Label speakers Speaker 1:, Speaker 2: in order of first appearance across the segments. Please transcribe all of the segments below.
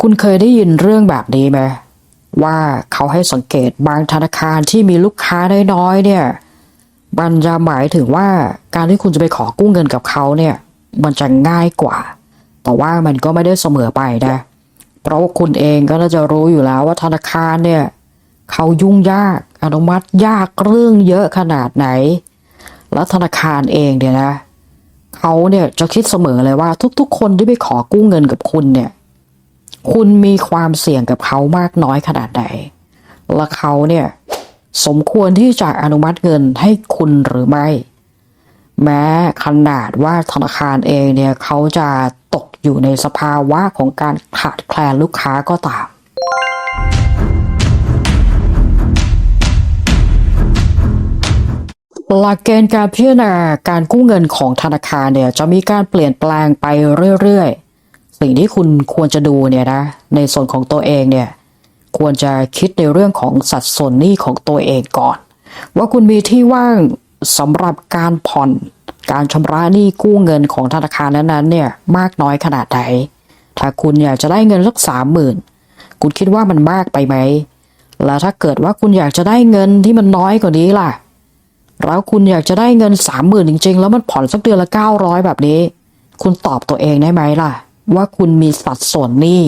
Speaker 1: คุณเคยได้ยินเรื่องแบบนี้ไหมว่าเขาให้สังเกตบางธนาคารที่มีลูกค้าน้อยๆเนี่ยมันจะหมายถึงว่าการที่คุณจะไปขอกู้เงินกับเขาเนี่ยมันจะง่ายกว่า แต่ว่ามันก็ไม่ได้เสมอไปนะ เพราะว่าคุณเองก็น่าจะรู้อยู่แล้วว่าธนาคารเนี่ยเขายุ่งยากอนุมัติยากเรื่องเยอะขนาดไหน แล้วธนาคารเองเนี่ยนะเขาเนี่ยจะคิดเสมอเลยว่าทุกๆ คนที่ไปขอกู้เงินกับคุณเนี่ย คุณมีความเสี่ยงกับเขามากน้อยขนาดไหนและเขาเนี่ยสมควรที่จะอนุมัติเงินให้คุณหรือไม่ แม้ขนาดว่าธนาคารเองเนี่ยเขาจะตกอยู่ในสภาวะของการขาดแคลนลูกค้าก็ตามหลักเกณฑ์การพิจารณาการกู้เงินของธนาคารเนี่ยจะมีการเปลี่ยนแปลงไปเรื่อยๆ สิ่งที่คุณควรจะดูเนี่ยนะในส่วนของตัวเองเนี่ยควรจะคิดในเรื่องของสัดส่วนหนี้ของตัวเองก่อน ว่าคุณมีที่ว่างสำหรับการผ่อนการชำระหนี้กู้เงินของธนาคารนั้นๆเนี่ยมากน้อยขนาดไหนถ้าคุณอยากจะได้เงินสักสามหมื่นคุณคิดว่ามันมากไปไหมแล้วถ้าเกิดว่าคุณอยากจะได้เงินที่มันน้อยกว่านี้ล่ะ แล้วคุณอยากจะได้เงินสามหมื่นจริง ๆ แล้วมันผ่อนสักเดือนละเก้าร้อยแบบนี้ คุณตอบตัวเองได้ไหมล่ะ ว่าคุณมีสัดส่วนหนี้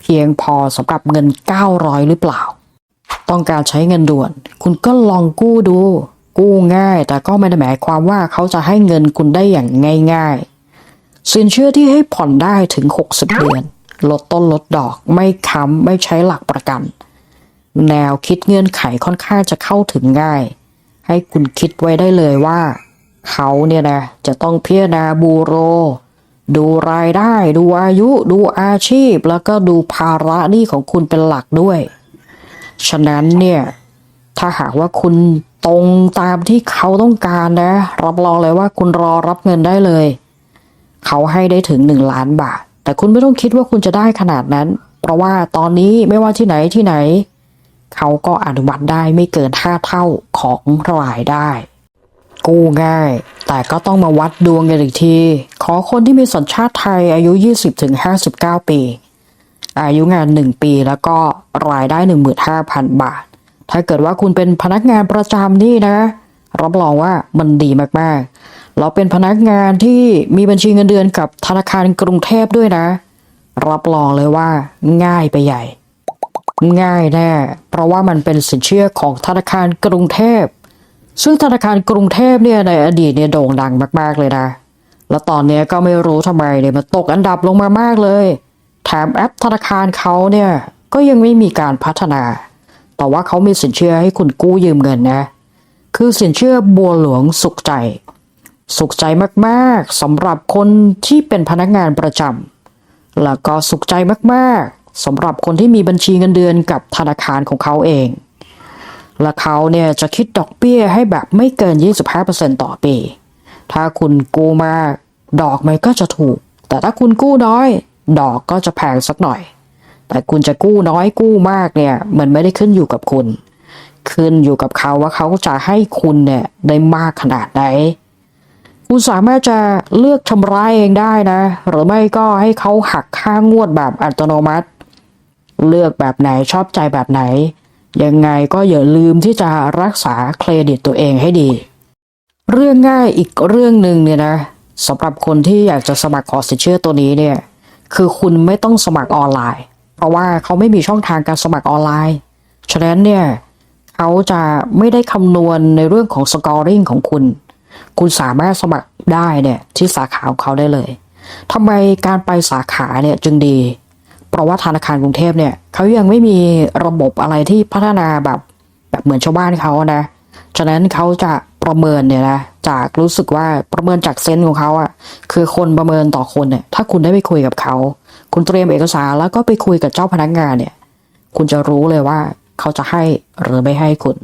Speaker 1: เพียงพอสำหรับเงินเก้าร้อยหรือเปล่า ต้องการใช้เงินด่วน คุณก็ลองกู้ดู กู้ง่าย แต่ก็ไม่ได้หมายความว่าเขาจะให้เงินคุณได้อย่างง่ายๆ สินเชื่อที่ให้ผ่อนได้ถึง 60 เดือน ลดต้นลดดอกไม่ค้ำไม่ใช้หลักประกัน แนวคิดเงื่อนไขค่อนข้างจะเข้าถึงง่าย ให้คุณคิดไว้ได้เลยว่า เขาเนี่ยนะจะต้องพิจารณาบูโร ดูรายได้ ดูอายุ ดูอาชีพ แล้วก็ดูภาระหนี้ของคุณเป็นหลักด้วย ฉะนั้นเนี่ย ถ้าหากว่าคุณตรงตามที่เขาต้องการนะ รับรองเลยว่าคุณรอรับเงินได้เลย เขาให้ได้ถึงหนึ่งล้านบาท แต่คุณไม่ต้องคิดว่าคุณจะได้ขนาดนั้น เพราะว่าตอนนี้ไม่ว่าที่ไหนที่ไหน เขาก็อนุมัติได้ไม่เกินห้าเท่าของรายได้ กู้ง่าย แต่ก็ต้องมาวัดดวงกันอีกที ขอคนที่มีสัญชาติไทยอายุ 20-59 ปี อายุงาน 1 ปีแล้วก็รายได้ 15,000 บาท ถ้าเกิดว่าคุณเป็นพนักงานประจำนี่นะ รับรองว่ามันดีมากๆ เราเป็นพนักงานที่มีบัญชีเงินเดือนกับธนาคารกรุงเทพด้วยนะ รับรองเลยว่าง่ายไปใหญ่ ง่ายแน่ เพราะว่ามันเป็นสินเชื่อของธนาคารกรุงเทพ ซึ่งธนาคารกรุงเทพเนี่ยในอดีตเนี่ยโด่งดังมาก ๆ เลยนะ แล้วตอนนี้ก็ไม่รู้ทำไมเนี่ยมันตกอันดับลงมามากเลย แถมแอปธนาคารเขาเนี่ยก็ยังไม่มีการพัฒนา แต่ว่าเขามีสินเชื่อให้คุณกู้ยืมเงินนะ คือสินเชื่อบัวหลวงสุขใจ สุขใจมากๆสำหรับคนที่เป็นพนักงานประจำแล้วก็สุขใจมากๆสำหรับคนที่มีบัญชีเงินเดือนกับธนาคารของเขาเอง และเขาเนี่ยจะคิดดอกเบี้ยให้แบบไม่เกิน 25%ต่อปี ถ้าคุณกู้มากดอกมันก็จะถูก แต่ถ้าคุณกู้น้อย ดอกก็จะแพงสักหน่อย แต่คุณจะกู้น้อยกู้มากเนี่ย มันไม่ได้ขึ้นอยู่กับคุณ ขึ้นอยู่กับเขาว่าเขาจะให้คุณเนี่ยได้มากขนาดไหน คุณสามารถจะเลือกชำระเองได้นะ หรือไม่ก็ให้เขาหักค่างวดแบบอัตโนมัติ เลือกแบบไหนชอบใจแบบไหน ยังไงก็อย่าลืมที่จะรักษาเครดิตตัวเองให้ดี เรื่องง่ายอีกเรื่องหนึ่งเนี่ยนะสำหรับคนที่อยากจะสมัครขอสินเชื่อตัวนี้เนี่ยคือคุณไม่ต้องสมัครออนไลน์ เพราะว่าเขาไม่มีช่องทางการสมัครออนไลน์ ฉะนั้นเนี่ยเขาจะไม่ได้คำนวณในเรื่องของสกอร์ริงของคุณ คุณสามารถสมัครได้เนี่ยที่สาขาของเขาได้เลยทำไมการไปสาขาเนี่ยจึงดี เพราะว่าธนาคารกรุงเทพเนี่ยเขายังไม่มีระบบอะไรที่พัฒนาแบบแบบเหมือนชาวบ้านเขานะฉะนั้นเขาจะประเมินเนี่ยนะจากรู้สึกว่าประเมินจากเซนส์ของเขาอะคือคนประเมินต่อคนเนี่ยถ้าคุณได้ไปคุยกับเขา คุณเตรียมเอกสารแล้วก็ไปคุยกับเจ้าพนักงานเนี่ย คุณจะรู้เลยว่าเขาจะให้หรือไม่ให้คุณ